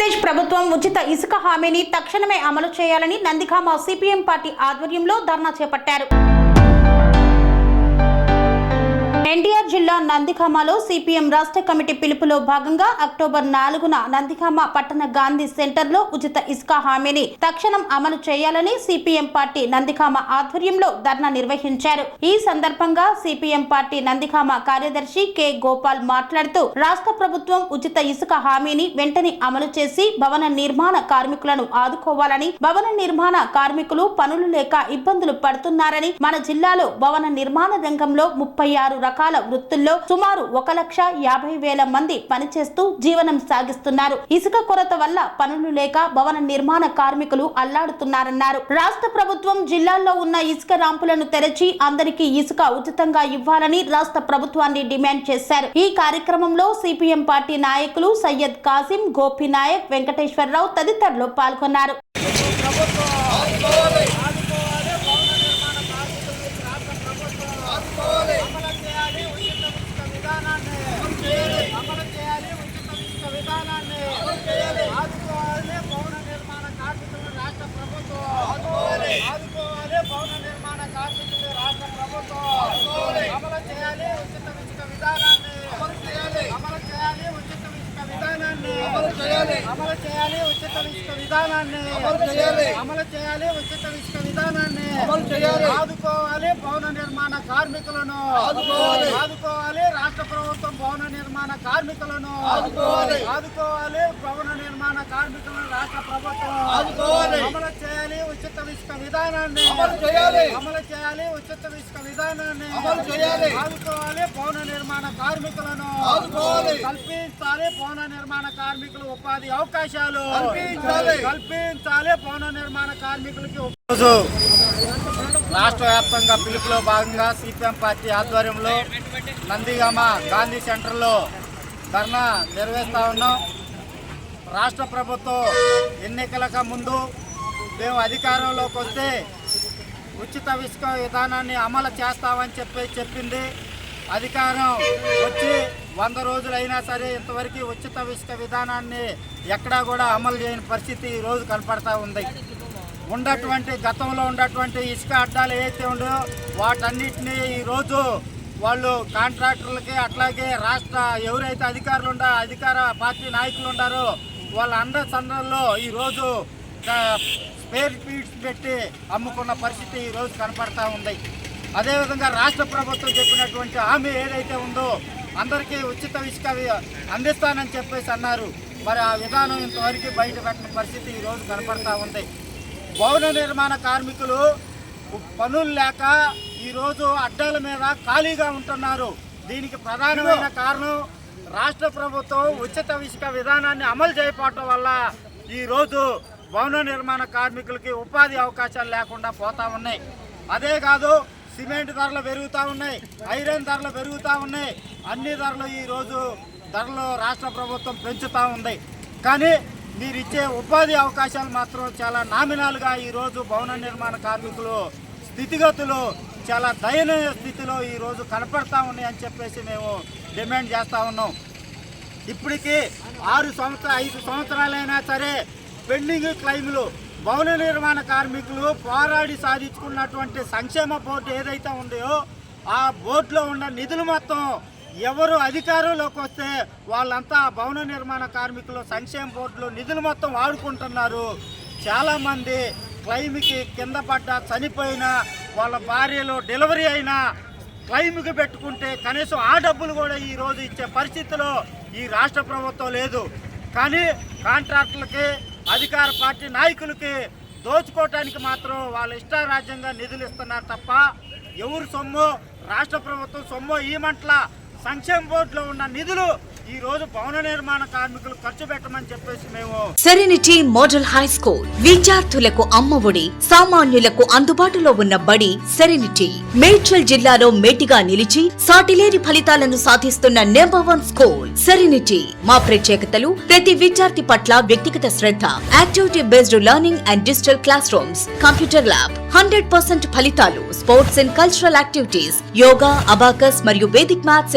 ఆంధ్రప్రదేశ్ ప్రభుత్వం ఉచిత ఇసుక హామీని తక్షణమే అమలు చేయాలని నందిగామ సిపిఎం పార్టీ ఆధ్వర్యంలో ధర్నా చేపట్టారు. ఎన్టీఆర్ జిల్లా నందిగామలో సిపిఎం రాష్ట్ర కమిటీ పిలుపులో భాగంగా అక్టోబర్ నాలుగున నందిగామ పట్టణ గాంధీ సెంటర్లో ఉచిత ఇసుక హామీని తక్షణం అమలు చేయాలని సిపిఎం పార్టీ నందిగామ ఆధ్వర్యంలో ధర్నా నిర్వహించారు. ఈ సందర్భంగా సిపిఎం పార్టీ నందిగామ కార్యదర్శి కె గోపాల్ మాట్లాడుతూ రాష్ట్ర ప్రభుత్వం ఉచిత ఇసుక హామీని వెంటనే అమలు చేసి భవన నిర్మాణ కార్మికులను ఆదుకోవాలని భవన నిర్మాణ కార్మికులు పనులు లేక ఇబ్బందులు పడుతున్నారని మన జిల్లాలో భవన నిర్మాణ రంగంలో ముప్పై ఆరు రకాల వృత్తుల్లో సుమారు ఒక లక్ష యాభై వేల మంది పనిచేస్తూ జీవనం సాగిస్తున్నారు. ఇసుక కొరత వల్ల పనులు లేక భవన నిర్మాణ కార్మికులు అల్లాడుతున్నారన్నారు. రాష్ట్ర ప్రభుత్వం జిల్లాల్లో ఉన్న ఇసుక రాంపులను తెరచి అందరికీ ఇసుక ఉచితంగా ఇవ్వాలని రాష్ట్ర ప్రభుత్వాన్ని డిమాండ్ చేశారు. ఈ కార్యక్రమంలో సిపిఎం పార్టీ నాయకులు సయ్యద్ కాసిం గోపి నాయక్ వెంకటేశ్వరరావు తదితరులు పాల్గొన్నారు అమలు చేయాలి ఉచిత ఇసుక విధానాన్ని అమలు చేయాలి ఉచిత ఇసుక విధానాన్ని ఆదుకోవాలి భవన నిర్మాణ కార్మికులను రాష్ట్ర ప్రభుత్వం ఆదుకోవాలి భవన నిర్మాణ కార్మికులు రాష్ట్ర ప్రభుత్వం అమలు చేయాలి ఉచిత ఇసుక విధానాన్ని అమలు చేయాలి ఉచిత ఇసుక విధానాన్ని అమలు చేయాలి అమలు చేయాలి ఉచిత ఇసుక విధానాన్ని అమలు చేయాలి. ఉచిత ఇసుక విధానాన్ని ఆదుకోవాలి భవన నిర్మాణ కార్మికులను. ఆదుకోవాలి. ఆదుకోవాలి రాష్ట్ర ప్రభుత్వం భవన నిర్మాణ కార్మికులను. ఆదుకోవాలి. ఆదుకోవాలి భవన నిర్మాణ కార్మికులను రాష్ట్ర ప్రభుత్వం ఆదుకోవాలి అమలు చేయాలి ఉచిత ఇసుక విధానాన్ని అమలు చేయాలి. అమలు చేయాలి. ఉచిత ఇసుక విధానాన్ని అమలు చేయాలి. ఆదుకోవాలి. భవన నిర్మాణ కార్మికులను ఆదుకోవాలి. కల్పించాలి. భవన నిర్మాణ కార్మికులు ఉపాధి అవకాశాలు కల్పించాలి. కల్పించాలి. భవన నిర్మాణ కార్మికులకి రాష్ట్ర వ్యాప్తంగా పిలుపులో భాగంగా సిపిఎం పార్టీ ఆధ్వర్యంలో నందిగామ గాంధీ సెంటర్లో ధర్నా నిర్వహిస్తూ ఉన్నాం. రాష్ట్ర ప్రభుత్వం ఎన్నికలకు ముందు మేము అధికారంలోకి వస్తే ఉచిత ఇసుక విధానాన్ని అమలు చేస్తామని చెప్పి చెప్పింది. అధికారం వచ్చి వంద రోజులు అయినా సరే ఇంతవరకు ఉచిత ఇసుక విధానాన్ని ఎక్కడా కూడా అమలు చేయని పరిస్థితి ఈరోజు కనపడతా ఉంది. ఉన్నటువంటి గతంలో ఉన్నటువంటి ఇసుక అడ్డాలు ఏవైతే ఉండో వాటన్నిటినీ ఈరోజు వాళ్ళు కాంట్రాక్టర్లకి అట్లాగే రాష్ట్ర ఎవరైతే అధికారులు ఉండో అధికార పార్టీ నాయకులు ఉండారో వాళ్ళ అండ సందర్లో ఈరోజు స్పేర్ ఫీడ్స్ పెట్టి అమ్ముకున్న పరిస్థితి ఈరోజు కనపడతా ఉంది. అదేవిధంగా రాష్ట్ర ప్రభుత్వం చెప్పినటువంటి హామీ ఏదైతే ఉందో అందరికీ ఉచిత ఇసుక అందిస్తానని చెప్పేసి అన్నారు. మరి ఆ విధానం ఇంతవరకు బయట పెట్టిన పరిస్థితి ఈరోజు కనపడతా ఉంది. భవన నిర్మాణ కార్మికులు పనులు లేక ఈరోజు అడ్డాల మీద ఖాళీగా ఉంటున్నారు. దీనికి ప్రధానమైన కారణం రాష్ట్ర ప్రభుత్వం ఉచిత ఇసుక విధానాన్ని అమలు చేయకపోవటం వల్ల ఈరోజు భవన నిర్మాణ కార్మికులకి ఉపాధి అవకాశాలు లేకుండా పోతా ఉన్నాయి. అదే కాదు సిమెంట్ ధరలు పెరుగుతూ ఉన్నాయి ఐరన్ ధరలు పెరుగుతూ ఉన్నాయి. అన్ని ధరలు ఈరోజు ధరలు రాష్ట్ర ప్రభుత్వం పెంచుతూ ఉంది. కానీ మీరు ఇచ్చే ఉపాధి అవకాశాలు మాత్రం చాలా నామినాలుగా ఈరోజు భవన నిర్మాణ కార్మికులు స్థితిగతులు చాలా దయనీయ స్థితిలో ఈరోజు కనపడతా ఉన్నాయి అని చెప్పేసి మేము డిమాండ్ చేస్తూ ఉన్నాం. ఇప్పటికీ ఆరు సంవత్సరాలు ఐదు సంవత్సరాలైనా సరే పెండింగ్ క్లైములు భవన నిర్మాణ కార్మికులు పోరాడి సాధించుకున్నటువంటి సంక్షేమ బోర్డు ఏదైతే ఉందో ఆ బోర్డులో ఉన్న నిధులు మొత్తం ఎవరు అధికారంలోకి వస్తే వాళ్ళంతా భవన నిర్మాణ కార్మికులు సంక్షేమ బోర్డులో నిధులు మొత్తం వాడుకుంటున్నారు. చాలామంది క్లైమ్కి కింద పడ్డ చనిపోయినా వాళ్ళ భార్యలో డెలివరీ అయినా క్లైమ్కి పెట్టుకుంటే కనీసం ఆ డబ్బులు కూడా ఈ రోజు ఇచ్చే పరిస్థితిలో ఈ రాష్ట్ర ప్రభుత్వం లేదు. కానీ కాంట్రాక్టులకి అధికార పార్టీ నాయకులకి దోచుకోవటానికి మాత్రం వాళ్ళ ఇష్టారాజ్యంగా నిధులు ఇస్తున్నారు తప్ప ఎవరు సొమ్ము? రాష్ట్ర ప్రభుత్వం సొమ్ము? ఈమంట్ల సంక్షేమ బోర్డులో ఉన్న నిధులు ఈ రోజు భవన నిర్మాణ కార్మికులు ఖర్చు పెట్టమని చెప్పేసి మేము సెరెనిటీ మోడల్ హై స్కూల్ విద్యార్థులకు అమ్మఒడి సామాన్యులకు అందుబాటులో ఉన్న బడి సెరెనిటీ మేడ్చల్ జిల్లాలో మేటిగా నిలిచి సాటిలేని ఫలితాలను సాధిస్తున్న నెంబర్ వన్ స్కూల్ సెరెనిటీ మా ప్రత్యేకతలు ప్రతి విద్యార్థి పట్ల వ్యక్తిగత శ్రద్ధ activity based learning and digital class rooms computer lab hundred percent ఫలితాలు sports and cultural activities yoga abacus మరియు Vedic maths